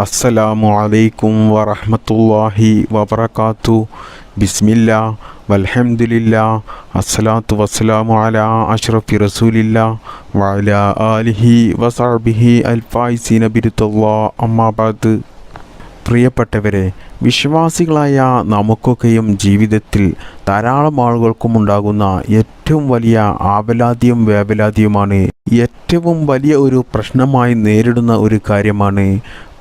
അസ്സലാമു അലൈക്കും വറഹ്മത്തുള്ളാഹി വബറകാത്തു. ബിസ്മില്ല വൽഹംദുലില്ല അസ്സലാത്തു വസ്സലാമു അലാ അഷ്റഫി റസൂലില്ല വഅല ആലിഹി വസാബിഹി അൽഫായിസീന ബിരുത്തല്ലാ അമ്മാബാദ് പ്രിയപ്പെട്ടവരെ വിശ്വാസികളായ നമുക്കൊക്കെയും ജീവിതത്തിൽ ധാരാളം ആളുകൾക്കും ഉണ്ടാകുന്ന ഏറ്റവും വലിയ ആവലാതിയും വേവലാതിയുമാണ് ഏറ്റവും വലിയ ഒരു പ്രശ്നമായി നേരിടുന്ന ഒരു കാര്യമാണ്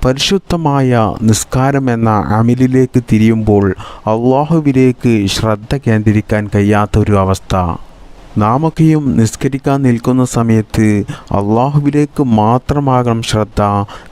പരിശുദ്ധമായ നിസ്കാരം എന്ന അമിലിലേക്ക് തിരിയുമ്പോൾ അള്ളാഹുവിലേക്ക് ശ്രദ്ധ കേന്ദ്രീകരിക്കാൻ കഴിയാത്ത ഒരു അവസ്ഥ. നാമൊക്കെയും നിസ്കരിക്കാൻ നിൽക്കുന്ന സമയത്ത് അള്ളാഹുവിലേക്ക് മാത്രമാകണം ശ്രദ്ധ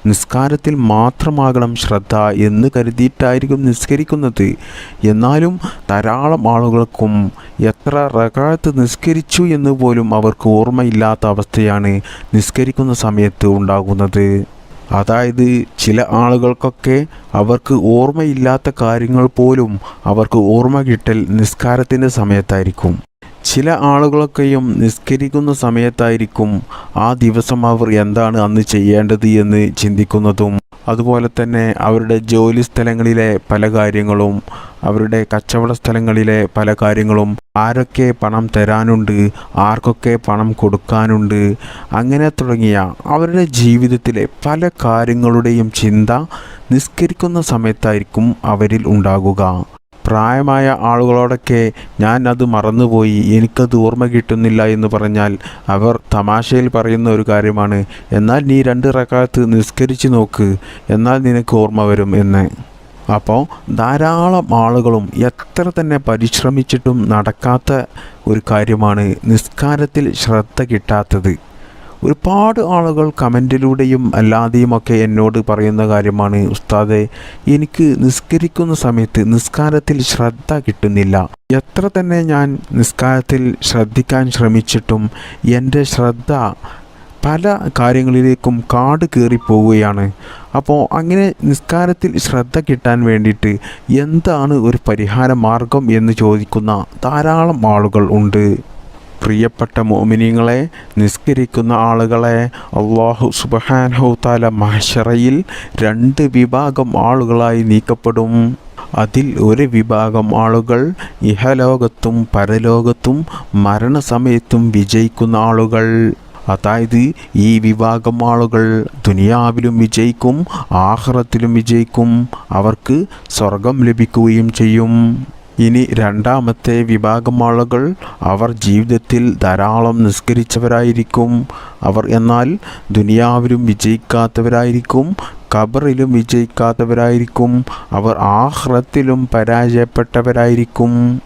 നിസ്കാരത്തിൽ മാത്രമാകണം ശ്രദ്ധ എന്ന് കരുതിയിട്ടായിരിക്കും നിസ്കരിക്കുന്നത്. എന്നാലും ധാരാളം ആളുകൾക്കും എത്ര റകാത്ത് നിസ്കരിച്ചു എന്ന് പോലും അവർക്ക് ഓർമ്മയില്ലാത്ത അവസ്ഥയാണ് നിസ്കരിക്കുന്ന സമയത്ത് ഉണ്ടാകുന്നത്. അതായത് ചില ആളുകൾക്കൊക്കെ അവർക്ക് ഓർമ്മയില്ലാത്ത കാര്യങ്ങൾ പോലും അവർക്ക് ഓർമ്മ കിട്ടൽ നിസ്കാരത്തിന്റെ സമയത്തായിരിക്കും. ചില ആളുകളൊക്കെയും നിസ്കരിക്കുന്ന സമയത്തായിരിക്കും ആ ദിവസം അവർ എന്താണ് അന്ന് ചെയ്യേണ്ടത് എന്ന് ചിന്തിക്കുന്നതും അതുപോലെ തന്നെ അവരുടെ ജോലി സ്ഥലങ്ങളിലെ പല കാര്യങ്ങളും അവരുടെ കച്ചവട സ്ഥലങ്ങളിലെ പല കാര്യങ്ങളും ആരൊക്കെ പണം തരാനുണ്ട് ആർക്കൊക്കെ പണം കൊടുക്കാനുണ്ട് അങ്ങനെ തുടങ്ങിയ അവരുടെ ജീവിതത്തിലെ പല കാര്യങ്ങളുടെയും ചിന്ത നിസ്കരിക്കുന്ന സമയത്തായിരിക്കും അവരിൽ ഉണ്ടാകുക. പ്രായമായ ആളുകളോടൊക്കെ ഞാൻ അത് മറന്നുപോയി. എനിക്കത് ഓർമ്മ കിട്ടുന്നില്ല എന്ന് പറഞ്ഞാൽ അവർ തമാശയിൽ പറയുന്ന ഒരു കാര്യമാണ്. എന്നാൽ നീ രണ്ട് റക്കാത്ത് നിസ്കരിച്ച് നോക്ക്. എന്നാൽ നിനക്ക് ഓർമ്മ വരും എന്ന്. അപ്പോൾ ധാരാളം ആളുകളും എത്ര തന്നെ പരിശ്രമിച്ചിട്ടും നടക്കാത്ത ഒരു കാര്യമാണ് നിസ്കാരത്തിൽ ശ്രദ്ധ കിട്ടാത്തത്. ഒരുപാട് ആളുകൾ കമന്റിലൂടെയും അല്ലാതെയുമൊക്കെ എന്നോട് പറയുന്ന കാര്യമാണ് ഉസ്താദെ എനിക്ക് നിസ്കരിക്കുന്ന സമയത്ത് നിസ്കാരത്തിൽ ശ്രദ്ധ കിട്ടുന്നില്ല. എത്ര തന്നെ ഞാൻ നിസ്കാരത്തിൽ ശ്രദ്ധിക്കാൻ ശ്രമിച്ചിട്ടും എന്റെ ശ്രദ്ധ പല കാര്യങ്ങളിലേക്കും കാട് കയറിപ്പോവുകയാണ്. അപ്പോൾ അങ്ങനെ നിസ്കാരത്തിൽ ശ്രദ്ധ കിട്ടാൻ വേണ്ടിയിട്ട് എന്താണ് ഒരു പരിഹാര മാർഗം എന്ന് ചോദിക്കുന്ന ധാരാളം ആളുകൾ ഉണ്ട്. പ്രിയപ്പെട്ട മോമിനിങ്ങളെ നിസ്കരിക്കുന്ന ആളുകളെ അള്ളാഹു സുബഹാനഹു താല മഹഷറയിൽ രണ്ട് വിഭാഗം ആളുകളായി നീക്കപ്പെടും. അതിൽ ഒരു വിഭാഗം ആളുകൾ ഇഹലോകത്തും പരലോകത്തും മരണസമയത്തും വിജയിക്കുന്ന ആളുകൾ. അതായത് ഈ വിഭാഗം ആളുകൾ ദുനിയാവിലും വിജയിക്കും ആഹ്റത്തിലും വിജയിക്കും അവർക്ക് സ്വർഗം ലഭിക്കുകയും ചെയ്യും. ഇനി രണ്ടാമത്തെ വിഭാഗം ആളുകൾ അവർ ജീവിതത്തിൽ ധാരാളം നിസ്കരിച്ചവരായിരിക്കും. അവർ എന്നാൽ ദുനിയാവിലും വിജയിക്കാത്തവരായിരിക്കും ഖബറിലും വിജയിക്കാത്തവരായിരിക്കും അവർ ആഹ്റത്തിലും പരാജയപ്പെട്ടവരായിരിക്കും.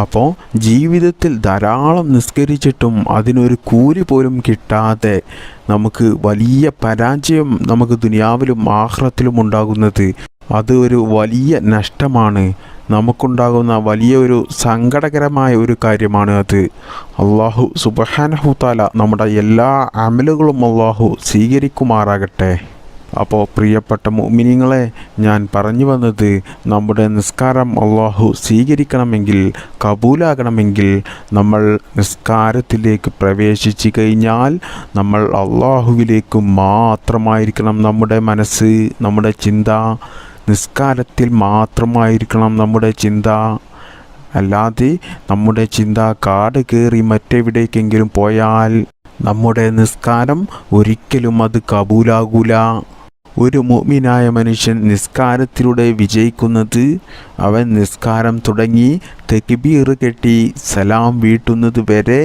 അപ്പോൾ ജീവിതത്തിൽ ധാരാളം നിസ്കരിച്ചിട്ടും അതിനൊരു കൂലി പോലും കിട്ടാതെ നമുക്ക് വലിയ പരാജയം നമുക്ക് ദുനിയാവിലും ആഹ്റത്തിലും ഉണ്ടാകുന്നത്. അത് ഒരു വലിയ നഷ്ടമാണ്. നമുക്കുണ്ടാകുന്ന വലിയ ഒരു സങ്കടകരമായ ഒരു കാര്യമാണ് അത്. അള്ളാഹു സുബഹാനഹു താല നമ്മുടെ എല്ലാ അമലുകളും അള്ളാഹു സ്വീകരിക്കുമാറാകട്ടെ. അപ്പോൾ പ്രിയപ്പെട്ട മുമിനിങ്ങളെ ഞാൻ പറഞ്ഞു വന്നത് നമ്മുടെ നിസ്കാരം അള്ളാഹു സ്വീകരിക്കണമെങ്കിൽ കബൂലാകണമെങ്കിൽ നമ്മൾ നിസ്കാരത്തിലേക്ക് പ്രവേശിച്ചു കഴിഞ്ഞാൽ നമ്മൾ അള്ളാഹുവിലേക്ക് മാത്രമായിരിക്കണം നമ്മുടെ മനസ്സ് നമ്മുടെ ചിന്ത. നിസ്കാരത്തിൽ മാത്രമായിരിക്കണം നമ്മുടെ ചിന്ത. അല്ലാതെ നമ്മുടെ ചിന്ത കാട് കയറി മറ്റെവിടേക്കെങ്കിലും പോയാൽ നമ്മുടെ നിസ്കാരം ഒരിക്കലും അത് കബൂലാകൂല. ഒരു മുഅ്മിനായ മനുഷ്യൻ നിസ്കാരത്തിലൂടെ വിജയിക്കുന്നത് അവൻ നിസ്കാരം തുടങ്ങി തെക്കിബീർ കെട്ടി സലാം വീട്ടുന്നത് വരെ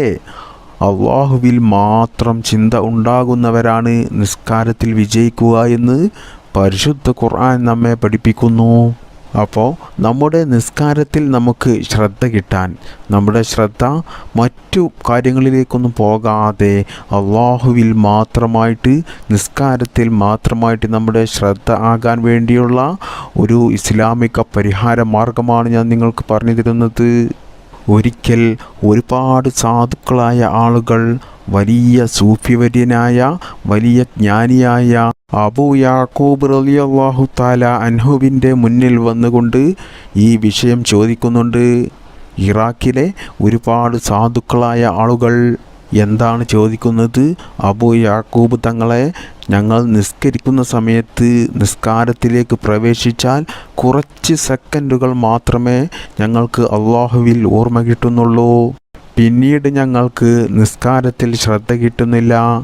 അള്ളാഹുവിൽ മാത്രം ചിന്ത ഉണ്ടാകുന്നവരാണ് നിസ്കാരത്തിൽ വിജയിക്കുക എന്ന് പരിശുദ്ധ ഖുർആൻ നമ്മെ പഠിപ്പിക്കുന്നു. അപ്പോൾ നമ്മുടെ നിസ്കാരത്തിൽ നമുക്ക് ശ്രദ്ധ കിട്ടാൻ നമ്മുടെ ശ്രദ്ധ മറ്റു കാര്യങ്ങളിലേക്കൊന്നും പോകാതെ അള്ളാഹുവിൽ മാത്രമായിട്ട് നിസ്കാരത്തിൽ മാത്രമായിട്ട് നമ്മുടെ ശ്രദ്ധ ആകാൻ വേണ്ടിയുള്ള ഒരു ഇസ്ലാമിക പരിഹാര മാർഗമാണ് ഞാൻ നിങ്ങൾക്ക് പറഞ്ഞു തരുന്നത്. ഒരിക്കൽ ഒരുപാട് സാധുക്കളായ ആളുകൾ വലിയ സൂഫിവര്യനായ വലിയ ജ്ഞാനിയായ അബു യാക്കൂബ് റളിയല്ലാഹു താല അൻഹുവിന്റെ മുന്നിൽ വന്നുകൊണ്ട് ഈ വിഷയം ചോദിക്കുന്നുണ്ട്. ഇറാഖിലെ ഒരുപാട് സാധുക്കളായ ആളുകൾ എന്താണ് ചോദിക്കുന്നത്? അബു യാക്കൂബ് തങ്ങളെ ഞങ്ങൾ നിസ്കരിക്കുന്ന സമയത്ത് നിസ്കാരത്തിലേക്ക് പ്രവേശിച്ചാൽ കുറച്ച് സെക്കൻഡുകൾ മാത്രമേ ഞങ്ങൾക്ക് അള്ളാഹുവിൽ ഓർമ്മ കിട്ടുന്നുള്ളൂ. പിന്നീട് ഞങ്ങൾക്ക് നിസ്കാരത്തിൽ ശ്രദ്ധ കിട്ടുന്നില്ല.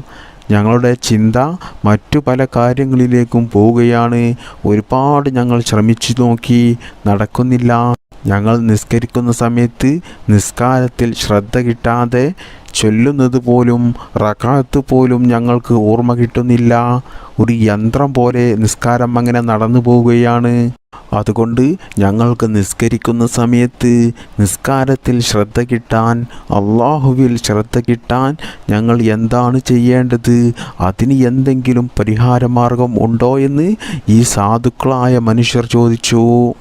ഞങ്ങളുടെ ചിന്ത മറ്റു പല കാര്യങ്ങളിലേക്കും പോവുകയാണ്. ഒരുപാട് ഞങ്ങൾ ശ്രമിച്ചു നോക്കി നടക്കുന്നില്ല. ഞങ്ങൾ നിസ്കരിക്കുന്ന സമയത്ത് നിസ്കാരത്തിൽ ശ്രദ്ധ കിട്ടാതെ ചൊല്ലുന്നത് പോലും റക്കാത്ത് പോലും ഞങ്ങൾക്ക് ഓർമ്മ കിട്ടുന്നില്ല. ഒരു യന്ത്രം പോലെ നിസ്കാരം അങ്ങനെ നടന്നു പോവുകയാണ്. അതുകൊണ്ട് ഞങ്ങൾക്ക് നിസ്കരിക്കുന്ന സമയത്ത് നിസ്കാരത്തിൽ ശ്രദ്ധ കിട്ടാൻ അള്ളാഹുവിൽ ശ്രദ്ധ കിട്ടാൻ ഞങ്ങൾ എന്താണ് ചെയ്യേണ്ടത്? അതിന് എന്തെങ്കിലും പരിഹാരമാർഗം ഉണ്ടോ എന്ന് ഈ സാധുക്കളായ മനുഷ്യർ ചോദിച്ചു.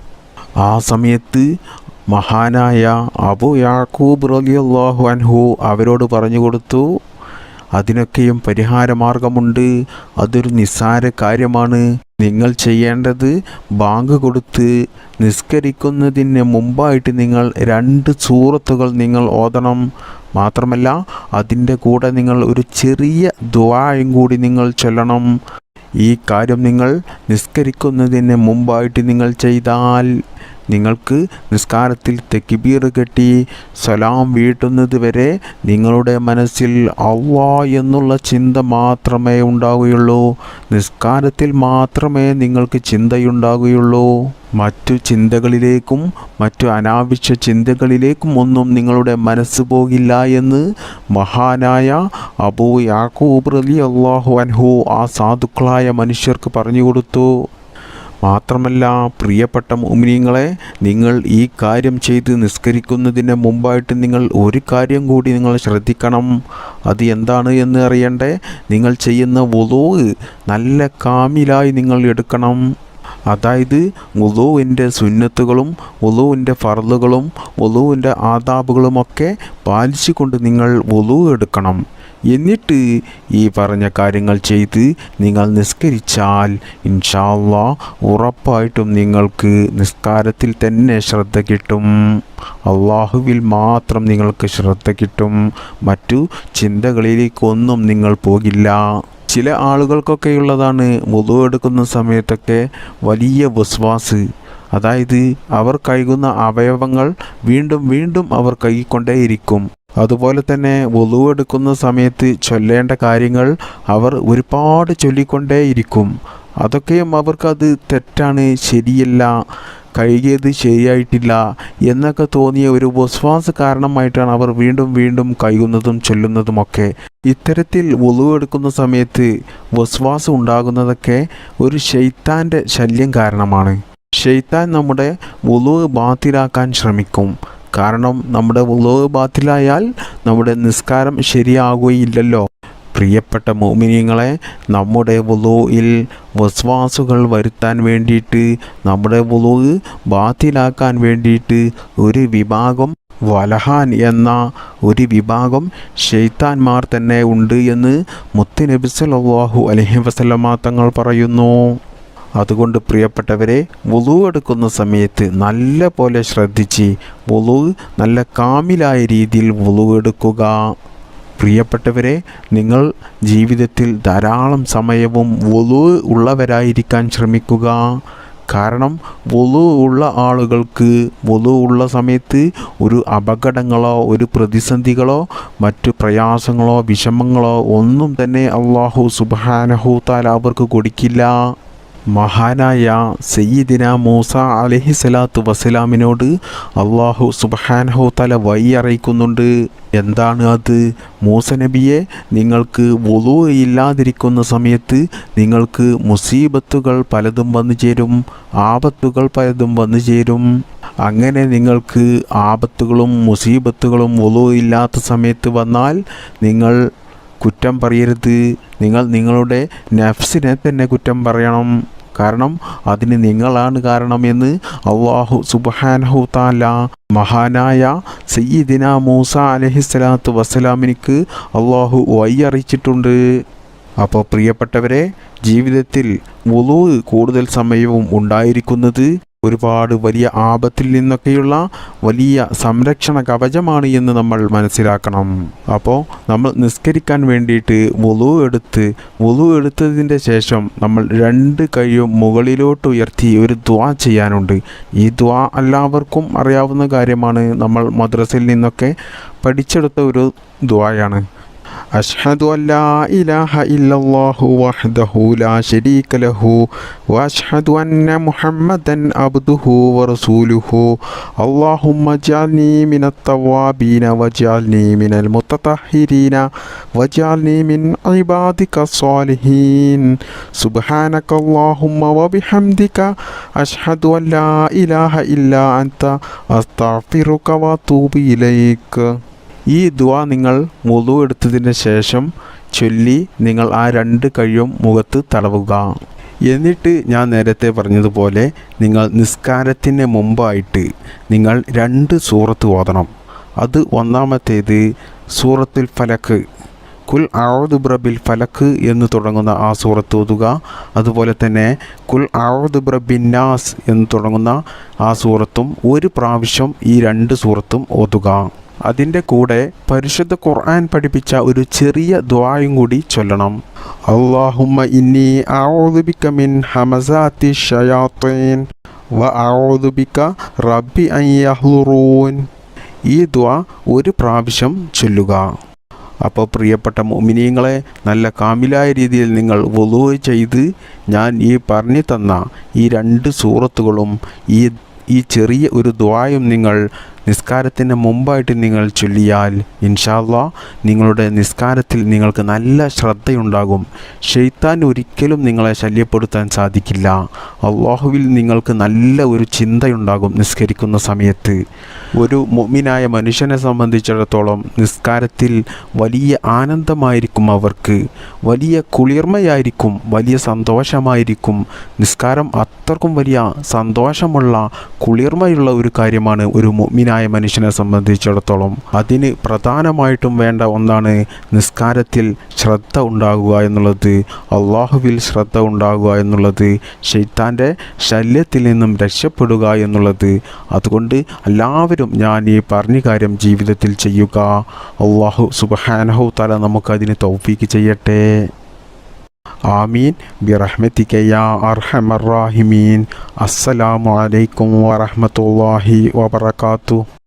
ആ സമയത്ത് മഹാനായ അബു യാക്കൂബ് റലിയല്ലാഹു അൻഹു അവരോട് പറഞ്ഞു കൊടുത്തു അതിനൊക്കെയും പരിഹാരമാർഗമുണ്ട്. അതൊരു നിസ്സാര കാര്യമാണ്. നിങ്ങൾ ചെയ്യേണ്ടത് ബാങ്ക് കൊടുത്ത് നിസ്കരിക്കുന്നതിന് മുമ്പായിട്ട് നിങ്ങൾ രണ്ട് സൂറത്തുകൾ നിങ്ങൾ ഓതണം. മാത്രമല്ല അതിന്റെ കൂടെ നിങ്ങൾ ഒരു ചെറിയ ദ്വായും കൂടി നിങ്ങൾ ചൊല്ലണം. ഈ കാര്യം നിങ്ങൾ നിസ്കരിക്കുന്നതിന് മുമ്പായിട്ട് നിങ്ങൾ ചെയ്താൽ നിങ്ങൾക്ക് നിസ്കാരത്തിൽ തെക്കിബീർ കെട്ടി സലാം വീട്ടുന്നത് വരെ നിങ്ങളുടെ മനസ്സിൽ അവ്വാ എന്നുള്ള ചിന്ത മാത്രമേ ഉണ്ടാവുകയുള്ളൂ. നിസ്കാരത്തിൽ മാത്രമേ നിങ്ങൾക്ക് ചിന്തയുണ്ടാകുകയുള്ളൂ മറ്റു ചിന്തകളിലേക്കും മറ്റു അനാവശ്യ ചിന്തകളിലേക്കും ഒന്നും നിങ്ങളുടെ മനസ്സ് പോകില്ല എന്ന് മഹാനായ അബൂ യാക്കൂബ് റലി അള്ളാഹു അൻഹു ആ സാധുക്കളായ മനുഷ്യർക്ക് പറഞ്ഞു കൊടുത്തു. മാത്രമല്ല പ്രിയപ്പെട്ട മുമിനിങ്ങളെ നിങ്ങൾ ഈ കാര്യം ചെയ്ത് നിസ്കരിക്കുന്നതിന് മുമ്പായിട്ട് നിങ്ങൾ ഒരു കാര്യം കൂടി നിങ്ങൾ ശ്രദ്ധിക്കണം. അത് എന്താണ് എന്ന് അറിയണ്ടേ? നിങ്ങൾ ചെയ്യുന്ന വുളൂ നല്ല കാമിലായി നിങ്ങൾ എടുക്കണം. അതായത് വുളുവിന്റെ സുന്നത്തുകളും വുളുവിന്റെ ഫർളുകളും വുളുവിന്റെ ആദാബുകളുമൊക്കെ പാലിച്ചുകൊണ്ട് നിങ്ങൾ വുളു എടുക്കണം. എന്നിട്ട് ഈ പറഞ്ഞ കാര്യങ്ങൾ ചെയ്ത് നിങ്ങൾ നിസ്കരിച്ചാൽ ഇൻഷാല്ല ഉറപ്പായിട്ടും നിങ്ങൾക്ക് നിസ്കാരത്തിൽ തന്നെ ശ്രദ്ധ കിട്ടും. അള്ളാഹുവിൽ മാത്രം നിങ്ങൾക്ക് ശ്രദ്ധ കിട്ടും. മറ്റു ചിന്തകളിലേക്കൊന്നും നിങ്ങൾ പോകില്ല. ചില ആളുകൾക്കൊക്കെയുള്ളതാണ് മുതു എടുക്കുന്ന സമയത്തൊക്കെ വലിയ വസ്വാസ് അതായത് അവർ കഴുകുന്ന അവയവങ്ങൾ വീണ്ടും വീണ്ടും അവർ കൈകൊണ്ടേയിരിക്കും. അതുപോലെ തന്നെ എടുക്കുന്ന സമയത്ത് ചൊല്ലേണ്ട കാര്യങ്ങൾ അവർ ഒരുപാട് ചൊല്ലിക്കൊണ്ടേയിരിക്കും. അതൊക്കെയും അവർക്കത് തെറ്റാണ് ശരിയല്ല കഴുകിയത് ശരിയായിട്ടില്ല എന്നൊക്കെ തോന്നിയ ഒരു വസ്വാസ കാരണമായിട്ടാണ് അവർ വീണ്ടും വീണ്ടും കഴുകുന്നതും ചൊല്ലുന്നതുമൊക്കെ. ഇത്തരത്തിൽ എടുക്കുന്ന സമയത്ത് വസ്വാസം ഉണ്ടാകുന്നതൊക്കെ ഒരു ശൈത്താന്റെ ശല്യം കാരണമാണ്. ഷെയ്ത്താൻ നമ്മുടെ വുളു ബാത്തിലാക്കാൻ ശ്രമിക്കും. കാരണം നമ്മുടെ വുളു ബാത്തിലായാൽ നമ്മുടെ നിസ്കാരം ശരിയാകുകയില്ലല്ലോ. പ്രിയപ്പെട്ട മോമിനിയങ്ങളെ നമ്മുടെ വുളുയിൽ വസ്വാസുകൾ വരുത്താൻ വേണ്ടിയിട്ട് നമ്മുടെ വുളു ബാത്തിലാക്കാൻ വേണ്ടിയിട്ട് ഒരു വിഭാഗം വലഹാൻ എന്ന ഒരു വിഭാഗം ഷെയ്ത്താൻമാർ തന്നെ ഉണ്ട് എന്ന് മുത്തുനബി സല്ലല്ലാഹു അലൈഹി വസല്ലമ തങ്ങൾ പറയുന്നു. അതുകൊണ്ട് പ്രിയപ്പെട്ടവരെ വുളു എടുക്കുന്ന സമയത്ത് നല്ല പോലെ ശ്രദ്ധിച്ച് വുളു നല്ല കാമിലായ രീതിയിൽ വുളു എടുക്കുക. പ്രിയപ്പെട്ടവരെ നിങ്ങൾ ജീവിതത്തിൽ ധാരാളം സമയവും വുളു ഉള്ളവരായിരിക്കാൻ ശ്രമിക്കുക. കാരണം വുളു ഉള്ള ആളുകൾക്ക് വുളു ഉള്ള സമയത്ത് ഒരു അപകടങ്ങളോ ഒരു പ്രതിസന്ധികളോ മറ്റു പ്രയാസങ്ങളോ വിഷമങ്ങളോ ഒന്നും തന്നെ അള്ളാഹു സുബാനഹു താല അവർക്ക് കൊടുക്കില്ല. മഹാനായ സയ്യിദിന മൂസ അലഹി സ്വലാത്തു വസ്സലാമിനോട് അള്ളാഹു സുബഹാനഹു തല വഴി അറിയിക്കുന്നുണ്ട്. എന്താണ് അത്? മൂസ നബിയെ നിങ്ങൾക്ക് വുളു ഇല്ലാതിരിക്കുന്ന സമയത്ത് നിങ്ങൾക്ക് മുസീബത്തുകൾ പലതും വന്നു ചേരും ആപത്തുകൾ പലതും വന്നു ചേരും. അങ്ങനെ നിങ്ങൾക്ക് ആപത്തുകളും മുസീബത്തുകളും വുളു ഇല്ലാത്ത സമയത്ത് വന്നാൽ നിങ്ങൾ കുറ്റം പറയരുത്. നിങ്ങൾ നിങ്ങളുടെ നഫ്സിനെ തന്നെ കുറ്റം പറയണം. കാരണം അതിന് നിങ്ങളാണ് കാരണമെന്ന് അള്ളാഹു സുബാനഹു താല മഹാനായ സയ്യിദിന മൂസ അലഹിസ്സലാത്തു വസ്സലാമിനിക്ക് അള്ളാഹു വയ്യറിയിച്ചിട്ടുണ്ട് അപ്പോൾ പ്രിയപ്പെട്ടവരെ ജീവിതത്തിൽ വുളു കൂടുതൽ സമയവും ഉണ്ടായിരിക്കുന്നത് ഒരുപാട് വലിയ ആപത്തിൽ നിന്നൊക്കെയുള്ള വലിയ സംരക്ഷണ കവചമാണ് എന്ന് നമ്മൾ മനസ്സിലാക്കണം. അപ്പോൾ നമ്മൾ നിസ്കരിക്കാൻ വേണ്ടിയിട്ട് വുളു എടുത്ത് വുളു എടുത്തതിന്റെ ശേഷം നമ്മൾ രണ്ട് കൈയും മുകളിലോട്ട് ഉയർത്തി ഒരു ദ്വാ ചെയ്യാനുണ്ട്. ഈ ദ്വാ എല്ലാവർക്കും അറിയാവുന്ന കാര്യമാണ് നമ്മൾ മദ്രസയിൽ നിന്നൊക്കെ പഠിച്ചെടുത്ത ഒരു ദ്വായാണ്. أشهد أن لا إله إلا الله وحده لا شريك له وأشهد أن محمدا عبده ورسوله. اللهم اجعلني من التوابين واجعلني من المتطهرين واجعلني من عبادك الصالحين. سبحانك اللهم وبحمدك أشهد أن لا إله إلا أنت أستغفرك وأتوب إليك. ഈ ദുആ നിങ്ങൾ മുതു എടുത്തതിന് ശേഷം ചൊല്ലി നിങ്ങൾ ആ രണ്ട് കഴിയും മുഖത്ത് തടവുക. എന്നിട്ട് ഞാൻ നേരത്തെ പറഞ്ഞതുപോലെ നിങ്ങൾ നിസ്കാരത്തിന് മുമ്പായിട്ട് നിങ്ങൾ രണ്ട് സൂറത്ത് ഓതണം. അത് ഒന്നാമത്തേത് സൂറത്തുൽ ഫലക്ക്. കുൽ ആവദ് ബ്രബിൽ ഫലക്ക് എന്ന് തുടങ്ങുന്ന ആ സൂറത്ത് ഓതുക. അതുപോലെ തന്നെ കുൽ ആവദ് ബ്രബിൻ നാസ് എന്ന് തുടങ്ങുന്ന ആ സൂറത്തും ഒരു പ്രാവശ്യം ഈ രണ്ട് സൂറത്തും ഓതുക. അതിന്റെ കൂടെ പരിശുദ്ധ ഖുർആൻ പഠിപ്പിച്ച ഒരു ചെറിയ ദ്വായും കൂടി ചൊല്ലണം. അള്ളാഹുമ്മ ഇന്നി ഔദുബിക മിൻ ഹമസാത്തി ഷയാത്തീൻ വ ഔദുബിക റബ്ബി അൻ യഹ്ലുറൂൻ. ഈ ദ്വ ഒരു പ്രാവശ്യം ചൊല്ലുക. അപ്പോൾ പ്രിയപ്പെട്ട മോമിനിയങ്ങളെ നല്ല കാമിലായ രീതിയിൽ നിങ്ങൾ വലു ചെയ്ത് ഞാൻ ഈ പറഞ്ഞു തന്ന ഈ രണ്ട് സൂറത്തുകളും ഈ ഈ ചെറിയ ഒരു ദ്വായും നിങ്ങൾ നിസ്കാരത്തിന് മുമ്പായിട്ട് നിങ്ങൾ ചൊല്ലിയാൽ ഇൻഷാല്ല നിങ്ങളുടെ നിസ്കാരത്തിൽ നിങ്ങൾക്ക് നല്ല ശ്രദ്ധയുണ്ടാകും. ഷെയ്ത്താൻ ഒരിക്കലും നിങ്ങളെ ശല്യപ്പെടുത്താൻ സാധിക്കില്ല. അള്ളാഹുവിൽ നിങ്ങൾക്ക് നല്ല ഒരു ചിന്തയുണ്ടാകും നിസ്കരിക്കുന്ന സമയത്ത്. ഒരു മുഅ്മിനായ മനുഷ്യനെ സംബന്ധിച്ചിടത്തോളം നിസ്കാരത്തിൽ വലിയ ആനന്ദമായിരിക്കും അവർക്ക്. വലിയ കുളിർമയായിരിക്കും വലിയ സന്തോഷമായിരിക്കും. നിസ്കാരം അത്രക്കും വലിയ സന്തോഷമുള്ള കുളിർമയുള്ള ഒരു കാര്യമാണ് ഒരു മുഅ്മിനായ മനുഷ്യനെ സംബന്ധിച്ചിടത്തോളം അതിന് പ്രധാനമായിട്ടും വേണ്ട ഒന്നാണ് നിസ്കാരത്തിൽ ശ്രദ്ധ ഉണ്ടാകുക എന്നുള്ളത് അള്ളാഹുവിൽ ശ്രദ്ധ ഉണ്ടാകുക എന്നുള്ളത് ഷെയ്ത്താന്റെ ശല്യത്തിൽ നിന്നും രക്ഷപ്പെടുക എന്നുള്ളത്. അതുകൊണ്ട് എല്ലാവരും ഞാൻ ഈ പറഞ്ഞ കാര്യം ജീവിതത്തിൽ ചെയ്യുക. അള്ളാഹു സുബഹാനഹു തല നമുക്കതിന് തൗഫീക്ക് ചെയ്യട്ടെ. ആമീൻ. ബിറഹ്മത്തിക യാ അർഹമർ റാഹിമീൻ. അസ്സലാമു അലൈക്കും വറഹ്മത്തുള്ളാഹി വബറകാതുഹു